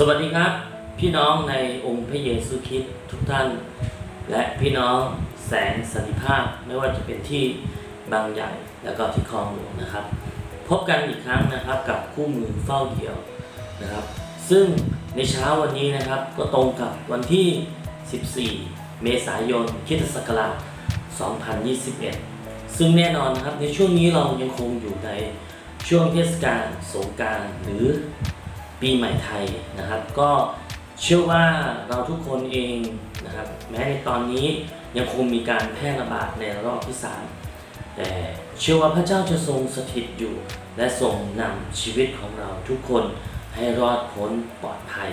สวัสดีครับ พี่น้องในองค์พระเยซูคริสต์ทุกท่าน และพี่น้องแสนสันติภาพไม่ว่าจะเป็นที่บางใหญ่แล้วก็ที่คลองหลวงนะครับ พบกันอีกครั้งนะครับกับคู่มือเฝ้าเดี่ยวนะครับ ซึ่งในเช้าวันนี้นะครับก็ตรงกับวันที่ 14 เมษายนคริสตศักราช2021 ซึ่งแน่นอนนะครับในช่วงนี้เรายังคงอยู่ในช่วงเทศกาลสงการหรือ ปีใหม่ไทยนะครับ ก็เชื่อว่าเราทุกคนเองนะครับ แม้ในตอนนี้ยังคงมีการแพร่ระบาดในระลอกที่ 3 แต่เชื่อว่าพระเจ้าจะทรงสถิตอยู่ และทรงนำชีวิตของเราทุกคนให้รอดพ้นปลอดภัย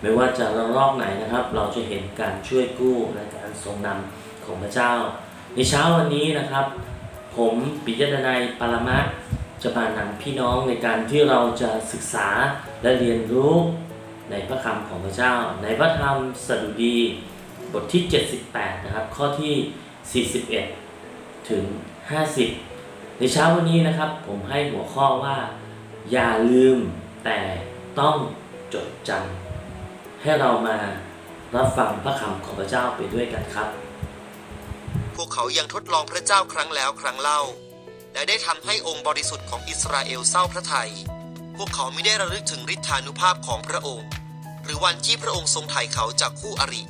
ไม่ว่าจะระลอกไหนนะครับ เราจะเห็นการช่วยกู้และการทรงนำของพระเจ้า ในเช้าวันนี้นะครับ ผมปิยดนัยปรมะจะมานำพี่น้องในการที่เราจะศึกษา และเรียนรู้ในพระคำของพระเจ้า ในพระธรรมสดุดีบทที่ 78 นะครับ ข้อที่ 41 ถึง 50 ในเช้าวันนี้นะครับ ผมให้หัวข้อว่า อย่าลืมแต่ต้องจดจำให้เรามารับฟังพระคำของพระเจ้าไปด้วยกันครับ พวกเขายังทดลองพระเจ้าครั้งแล้วครั้งเล่า และได้ทำให้องค์บริสุทธิ์ของอิสราเอลเศร้าพระทยัย พวกเขาไม่ได้ระลึกถึงฤทธานุภาพของพระองค์ หรือวันที่พระองค์ทรงไถ่เขาจากคู่อริ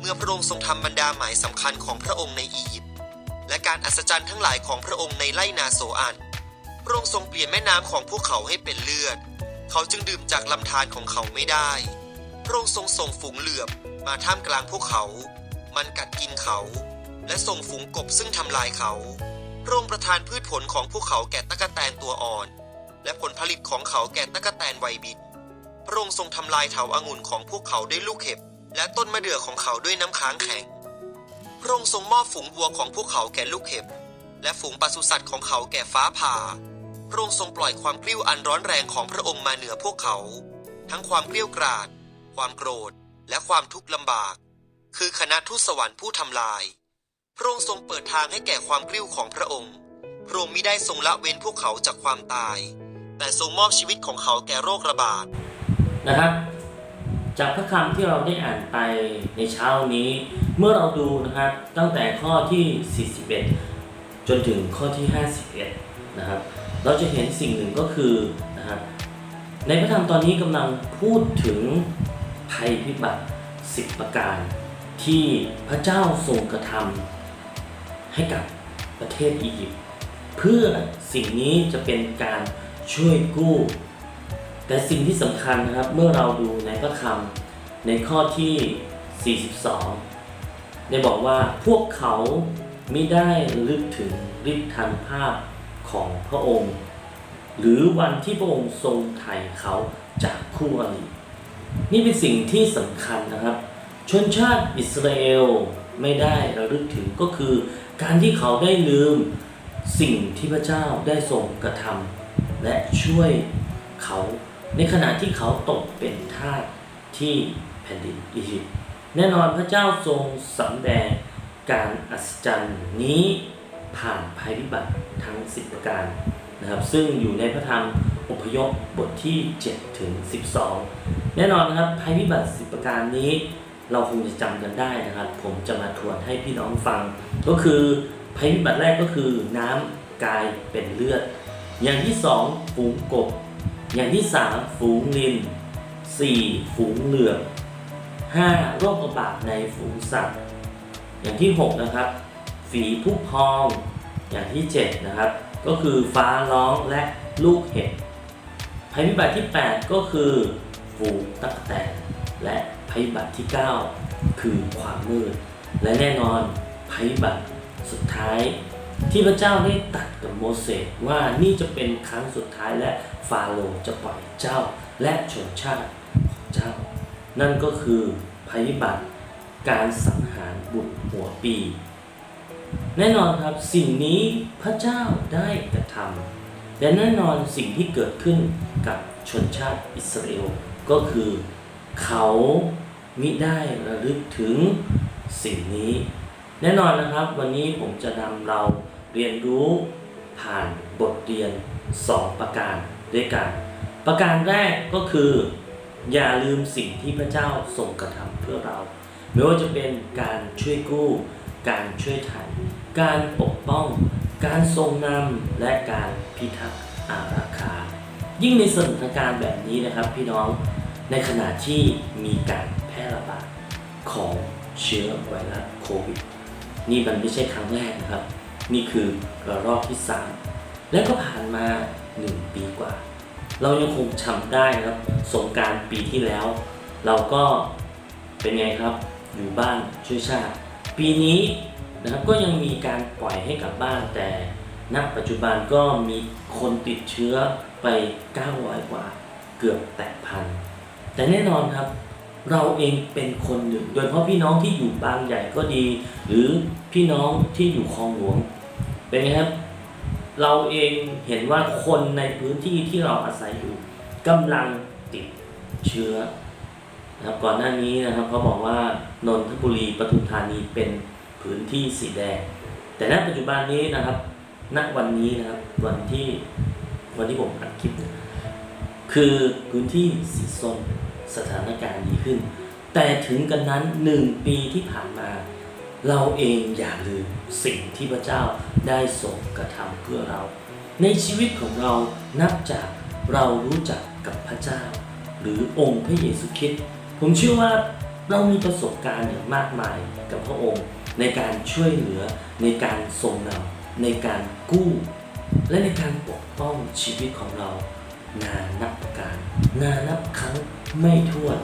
เมื่อพระองค์ทรงทำบรรดาหมายสำคัญของพระองค์ในอียิปต์และการอัศจรรย์ทั้งหลายของพระองค์ในไล่นาโซอัน พระองค์ทรงเปลี่ยนแม่น้ำของพวกเขาให้เป็นเลือด เขาจึงดื่มจากลำธารของเขาไม่ได้ พระองค์ทรงส่งฝูงเหลือบมาท่ามกลางพวกเขา มันกัดกินเขา และส่งฝูงกบซึ่งทำลายเขา พระองค์ประทานพืชผลของพวกเขาแก่ตะกแตนตัวอ่อน และผลผลิตของเขาแก่ตะกแตนไวบินพระองค์ทรงทำลายเถาอางุ่นของพวกเขาด้วยลูกเห็บ และต้นมะเดื่อของเขาด้วยน้ำค้างแข็ง พระองค์ทรงมอบฝูงวัวของพวกเขาแก่ลูกเห็บ และฝูงปศุสัตว์ของเขาแก่ฟ้าผ่า พระองค์ทรงปล่อยความกริ้วอันร้อนแรงของพระองค์มาเหนือพวกเขา ทั้งความเกรี้ยกราด ความโกรธ และความทุกข์ลำบาก คือคณะทูตสวรรค์ผู้ทำลาย พระองค์ทรงเปิดทางให้แก่ความกริ้วของพระองค์พระองค์มิได้ทรงละเว้นพวกเขาจากความตาย แต่ทรงมอบชีวิตของเขาแก่โรคระบาดนะครับ จากพระคำที่เราได้อ่านไปในเช้านี้ เมื่อเราดูนะครับ ตั้งแต่ข้อที่ 41 จนถึงข้อที่ 51 นะครับ เราจะเห็นสิ่งหนึ่งก็คือนะครับ ในพระธรรมตอนนี้กำลังพูดถึงภัยพิบัติ 10 ประการ ที่พระเจ้าทรงกระทำให้กับประเทศอียิปต์เพื่อสิ่งนี้จะเป็นการ ช่วยกู้ แต่สิ่งที่สำคัญนะครับเมื่อเราดูในพระคำในข้อที่ 42 ได้บอกว่าพวกเขาไม่ได้ลึกถึงฤทธานภาพของพระองค์ หรือวันที่พระองค์ทรงไถ่เขาจากคู่อรินี่เป็นสิ่งที่สำคัญนะครับ ชนชาติอิสราเอลไม่ได้ระลึกถึงก็คือ การที่เขาได้ลืมสิ่งที่พระเจ้าได้ทรงกระทำ และช่วยเขาในขณะที่เขาตกเป็นทาสที่แผ่นดินอียิปต์แน่นอนพระเจ้าทรงสำแดงการอัศจรรย์นี้ผ่านภัยพิบัติทั้ง10ประการนะครับซึ่งอยู่ในพระธรรมอพยพบทที่ 7 ถึง 12 แน่นอนนะครับภัยพิบัติ10ประการนี้ เราคงจะจำกันได้นะครับ ผมจะมาทวนให้พี่น้องฟัง ก็คือภัยพิบัติแรกก็คือน้ำกลายเป็นเลือด อย่างที่สองฝูงกบ อย่างที่สามฝูงลินสี่ฝูงเหลือบห้าโรคระบาดในฝูงสัตว์ อย่างที่หกนะครับ ฝีผู้พอง อย่างที่เจ็ดนะครับ ก็คือฟ้าร้องและลูกเห็บภัยพิบัติที่ 8 ก็คือฝูงตั๊กแตนและภัยพิบัติที่ 9 คือความมืด และแน่นอนภัยพิบัติสุดท้าย ที่พระเจ้าได้ตัดกับโมเสสว่านี่จะเป็นครั้งสุดท้ายและฟาโรห์จะปล่อยเจ้าและชนชาติของเจ้า นั่นก็คือภัยพิบัติการสังหารบุตรหัวปี แน่นอนครับสิ่งนี้พระเจ้าได้กระทำและแน่นอนสิ่งที่เกิดขึ้นกับชนชาติอิสราเอลก็คือเขามิได้ระลึกถึงสิ่งนี้ แน่นอนนะครับ วันนี้ผมจะนำเรา เรียนรู้ผ่านบทเรียน 2 ประการด้วยกัน ประการแรกก็คือ อย่าลืมสิ่งที่พระเจ้าทรงกระทำเพื่อเรา ไม่ว่าจะเป็นการช่วยกู้ การช่วยไถ่การปกป้อง การทรงนำและการพิทักษ์อารักขายิ่งในสถานการณ์แบบนี้นะครับ พี่น้องในขณะที่มีการแพร่ระบาดของเชื้อไวรัสโควิด นี่มันไม่ใช่ครั้งแรกนะครับ นี่คือระลอกที่ 3 และก็ผ่านมา 1 ปีกว่า เรายังคงจำได้นะครับสงการปีที่แล้ว เราก็เป็นไงครับอยู่บ้านช่วยชาติ ปีนี้นะครับก็ยังมีการปล่อยให้กลับบ้านแต่ณปัจจุบันก็มีคนติดเชื้อไป 900 กว่า เกือบแตะพัน แต่แน่นอนครับ เราเองเป็นคนหนึ่ง โดยเฉพาะพี่น้องที่อยู่บางใหญ่ก็ดี หรือพี่น้องที่อยู่คลองหลวง เป็นไงครับ เราเองเห็นว่าคนในพื้นที่ที่เราอาศัยอยู่กำลังติดเชื้อนะครับก่อนหน้านี้นะครับเขาบอกว่านนทบุรีปทุมธานีเป็นพื้นที่สีแดง แต่ณปัจจุบันนี้นะครับณวันนี้นะครับวันที่วันที่ผมอัดคลิปคือพื้นที่สีส้มสถานการณ์ดีขึ้น แต่ถึงกันนั้นหนึ่งปีที่ผ่านมา เราเองอย่าลืมสิ่งที่พระเจ้าได้ทรงกระทำเพื่อเรา ในชีวิตของเรานับจากเรารู้จักกับพระเจ้า หรือองค์พระเยซูคริสต์ผมเชื่อว่าเรามีประสบการณ์อย่างมากมายกับพระองค์ ในการช่วยเหลือในการทรงนำในการกู้ และในการปกป้องชีวิตของเรา นานนับประการ นานนับครั้งไม่ถ้วน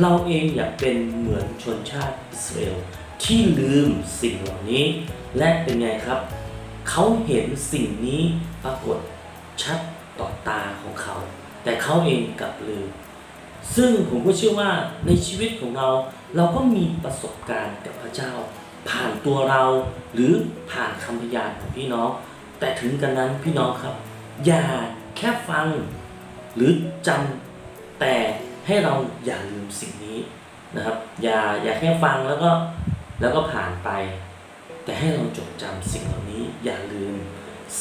เราเองอยากเป็นเหมือนชนชาติอิสราเอล ที่ลืมสิ่งเหล่านี้ และเป็นไงครับ เขาเห็นสิ่งนี้ปรากฏชัดต่อตาของเขา แต่เขาเองกลับลืม ซึ่งผมก็เชื่อว่าในชีวิตของเรา เราก็มีประสบการณ์กับพระเจ้า ผ่านตัวเราหรือผ่านคำพยานของพี่น้อง แต่ถึงกันนั้นพี่น้องครับ อย่าแค่ฟังหรือจำแต่ให้เราอย่าลืมสิ่งนี้นะครับ อย่าอย่าแค่ฟังแล้วก็ แล้วก็ผ่านไป แต่ให้เราจดจำสิ่งเหล่านี้อย่าลืม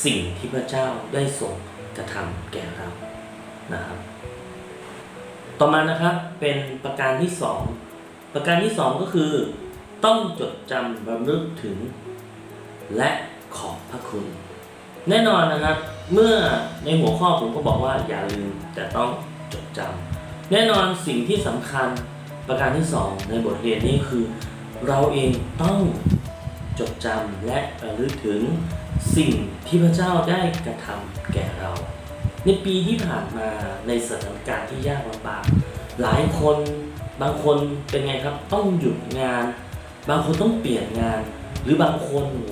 สิ่งที่พระเจ้าได้ทรงกระทำแก่เรานะครับ ต่อมานะครับเป็นประการที่สองประการที่สองก็คือ ต้องจดจำระลึกถึง และขอบพระคุณ แน่นอนนะครับ เมื่อในหัวข้อผมก็บอกว่าอย่าลืมแต่ต้องจดจำแน่นอนสิ่งที่สำคัญประการที่สองในบทเรียนนี้คือ เราเองต้องจดจำและระลึกถึงสิ่งที่พระเจ้าได้กระทำแก่เรา ในปีที่ผ่านมาในสถานการณ์ที่ยากลำบากหลายคนบางคนเป็นไงครับต้องหยุดงาน บางคนต้องเปลี่ยนงาน หรือบางคนโห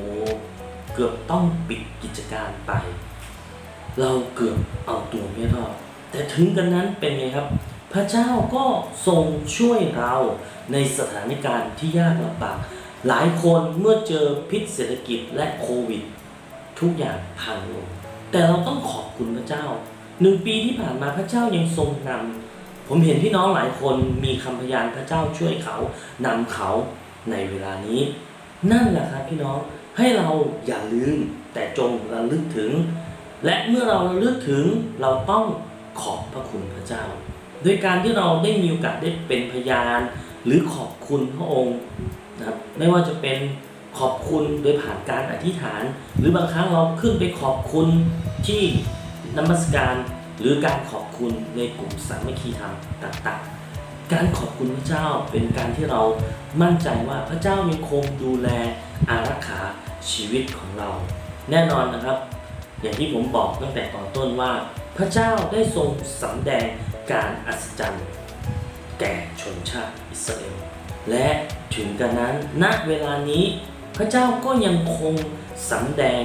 เกือบต้องปิดกิจการไป เราเกือบเอาตัวไม่รอดแต่ถึงกันนั้นเป็นไงครับ พระเจ้าก็ทรงช่วยเราในสถานการณ์ที่ยากลำบากหลายคนเมื่อเจอพิษเศรษฐกิจและโควิด ทุกอย่างพังลงแต่เราต้องขอบคุณพระเจ้าหนึ่งปีที่ผ่านมาพระเจ้ายังทรงนำผมเห็นพี่น้องหลายคนมีคำพยานพระเจ้าช่วยเขานำเขาในเวลานี้ นั่นแหละครับพี่น้องให้เราอย่าลืมแต่จงระลึกถึง และเมื่อเราระลึกถึงเราต้องขอบพระคุณพระเจ้า โดยการที่เราได้มีโอกาสได้เป็นพยาน หรือขอบคุณพระองค์นะครับไม่ว่าจะเป็นขอบคุณโดยผ่านการอธิษฐาน หรือบางครั้งเราขึ้นไปขอบคุณที่นมัสการหรือการขอบคุณในกลุ่มสามัคคีธรรมต่างๆ การขอบคุณพระเจ้าเป็นการที่เรามั่นใจว่าพระเจ้ายังคงดูแลอารักขาชีวิตของเรา แน่นอนนะครับ อย่างที่ผมบอกตั้งแต่ตอนต้นว่า พระเจ้าได้ทรงสำแดง การอัศจรรย์แก่ชนชาติอิสราเอลและถึงกันนั้นณเวลานี้พระเจ้าก็ยังคงสำแดง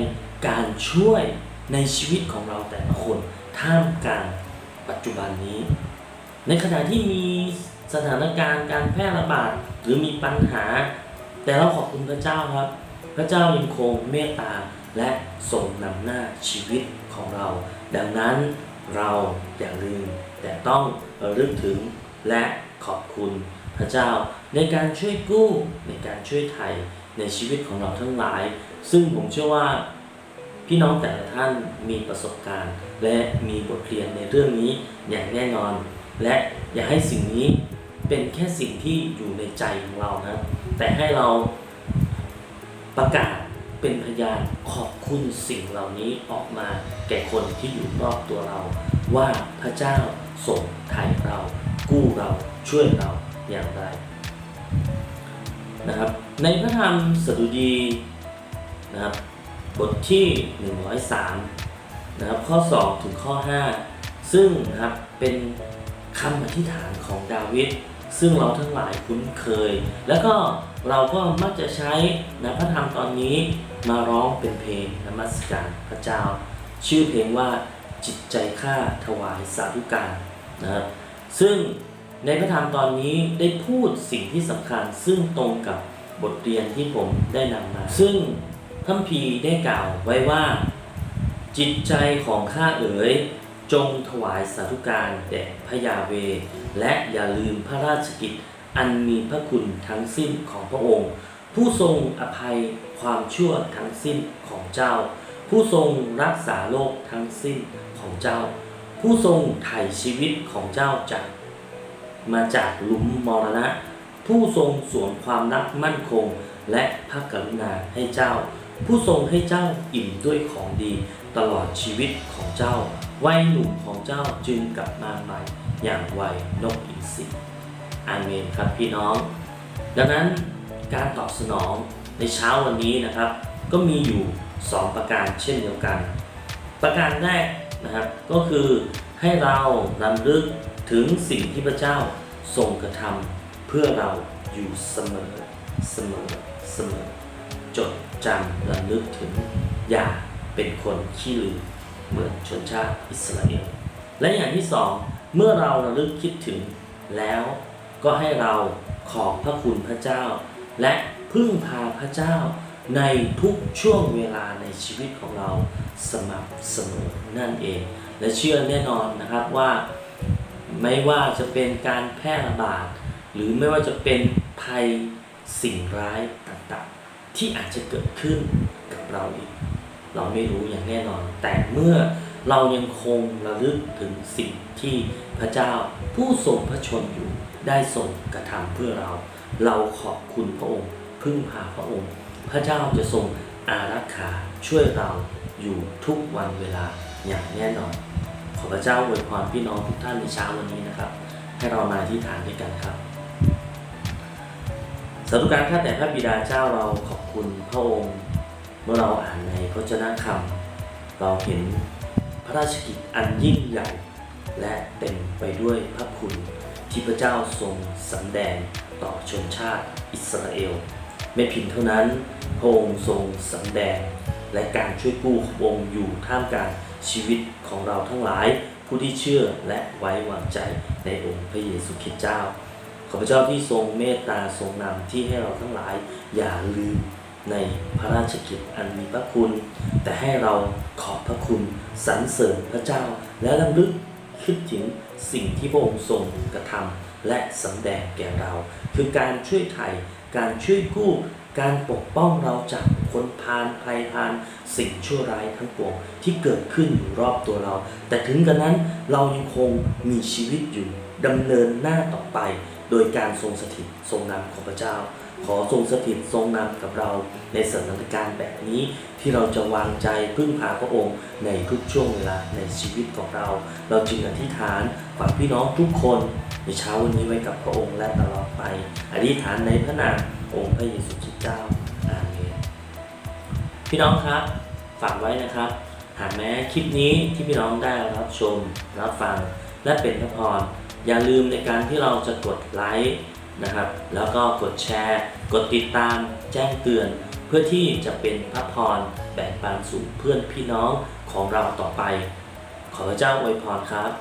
การช่วยในชีวิตของเราแต่ละคนท่ามกลางปัจจุบันนี้ ในขณะที่มีสถานการณ์การแพร่ระบาดหรือมีปัญหา แต่เราขอบคุณพระเจ้าครับ พระเจ้ายังคงเมตตาและทรงนำหน้าชีวิตของเรา ดังนั้นเราอย่าลืม แต่ต้องระลึกถึงและขอบคุณพระเจ้า ในการช่วยกู้ในการช่วยไทยในชีวิตของเราทั้งหลาย ซึ่งผมเชื่อว่าพี่น้องแต่ละท่านมีประสบการณ์ และมีบทเรียนในเรื่องนี้อย่างแน่นอน และอย่าให้สิ่งนี้เป็นแค่สิ่งที่อยู่ในใจของเรานะแต่ให้เราประกาศเป็นพยานขอบคุณสิ่งเหล่านี้ออกมาแก่คนที่อยู่รอบตัวเรา ว่าพระเจ้า ทรงไถ่เรา กู้เราช่วยเราอย่างไรนะครับ ในพระธรรมสดุดีนะครับบทที่ 103นะครับข้อ 2 ถึงข้อ 5 ซึ่งนะครับเป็นคำอธิษฐานของดาวิดซึ่งเราทั้งหลายคุ้นเคย แล้วก็เราก็มักจะใช้นะพระธรรมตอนนี้มาร้องเป็นเพลงนมัสการพระเจ้า ชื่อเพลงว่าจิตใจข้าถวายสาธุการ นะครับซึ่งในพระธรรมตอนนี้ได้พูดสิ่งที่สำคัญ ซึ่งตรงกับบทเรียนที่ผมได้นำมา ซึ่งทัมพีได้กล่าวไว้ว่า จิตใจของข้าเอ๋ยจงถวายสาธุการแด่พระยาเว และอย่าลืมพระราชกิจอันมีพระคุณทั้งสิ้นของพระองค์ ผู้ทรงอภัยความชั่วทั้งสิ้นของเจ้า ผู้ทรงรักษาโลกทั้งสิ้นของเจ้า ผู้ทรงไถ่ชีวิตของเจ้าจากมาจากหลุมมรณะ ผู้ทรงสวมความรักมั่นคง และพระกรุณาให้เจ้า ผู้ทรงให้เจ้าอิ่มด้วยของดีตลอดชีวิตของเจ้า วัยหนุ่มของเจ้าจึงกลับมาใหม่อย่างวัยนกอินทรีอาเมนครับพี่น้อง ดังนั้นการตอบสนองในเช้าวันนี้นะครับ ก็มีอยู่ 2 ประการเช่นเดียวกัน ประการแรก นะครับ ก็คือให้เรานำลึกถึงสิ่งที่พระเจ้าทรงกระทำเพื่อเราอยู่เสมอเสมอเสมอ จดจำระลึกถึงอย่าเป็นคนขี้ลืมเหมือนชนชาติอิสราเอลและอย่างที่สองเมื่อเราระลึกคิดถึงแล้วก็ให้เราขอบพระคุณพระเจ้า และพึ่งพาพระเจ้า ในทุกช่วงเวลาในชีวิตของเราสม่ำเสมอนั่นเอง และเชื่อแน่นอนนะครับว่าไม่ว่าจะเป็นการแพร่ระบาด หรือไม่ว่าจะเป็นภัยสิ่งร้ายต่างๆ ที่อาจจะเกิดขึ้นกับเราอีก เราไม่รู้อย่างแน่นอน แต่เมื่อเรายังคงระลึกถึงสิ่งที่พระเจ้าผู้ทรงพระชนอยู่ได้ทรงกระทำเพื่อเรา เราขอบคุณพระองค์ พึ่งพาพระองค์ พระเจ้าจะทรงอารักขาช่วยเราอยู่ทุกวันเวลาอย่างแน่นอน ขอพระเจ้าอวยพรพี่น้องทุกท่านในเช้าวันนี้นะครับ ให้เรามาที่ฐานด้วยกันครับสาธุการข้าแต่พระบิดาเจ้าเราขอบคุณพระองค์ เมื่อเราอ่านในพระเจ้าคำเราเห็นพระราชกิจอันยิ่งใหญ่ และเต็มไปด้วยพระคุณที่พระเจ้าทรงสำแดงต่อชนชาติอิสราเอล ไม่เพียงเท่านั้นพระองค์ทรงสำแดง และการช่วยกู้ขององค์อยู่ท่ามกลางชีวิตของเราทั้งหลายผู้ที่เชื่อและไว้วางใจในองค์พระเยซูคริสต์เจ้า ขอพระเจ้าที่ทรงเมตตาทรงนำที่ให้เราทั้งหลายอย่าลืมในพระราชกิจอันมีพระคุณ แต่ให้เราขอบพระคุณสรรเสริญพระเจ้า และรำลึกคิดถึงสิ่งที่พระองค์ทรงกระทำและสำแดงแก่เรา คือการช่วยไถ่ การช่วยกู้ การปกป้องเราจากคนพาลภัยพาลสิ่งชั่วร้ายทั้งปวงที่เกิดขึ้นอยู่รอบตัวเรา แต่ถึงกระนั้นเรายังคงมีชีวิตอยู่ดำเนินหน้าต่อไป โดยการทรงสถิตทรงนำของพระเจ้า ขอทรงสถิตทรงนำกับเราในสถานการณ์แบบนี้ที่เราจะวางใจพึ่งพาพระองค์ในทุกช่วงเวลาในชีวิตของเรา เราจึงอธิษฐาน ฝากพี่น้องทุกคนในเช้าวันนี้ไว้กับพระองค์และตลอดไป อธิษฐานในพระนามองค์พระเยซูคริสต์เจ้าอาเมนพี่น้องครับ ฝากไว้นะครับ หากแม้คลิปนี้ที่พี่น้องได้รับชมรับฟังและเป็นพระพรอย่าลืมในการที่เราจะกดไลค์นะครับ แล้วก็กดแชร์ กดติดตาม แจ้งเตือน เพื่อที่จะเป็นพระพรแบ่งปันสู่เพื่อนพี่น้องของเราต่อไป ขอพระเจ้าอวยพรครับ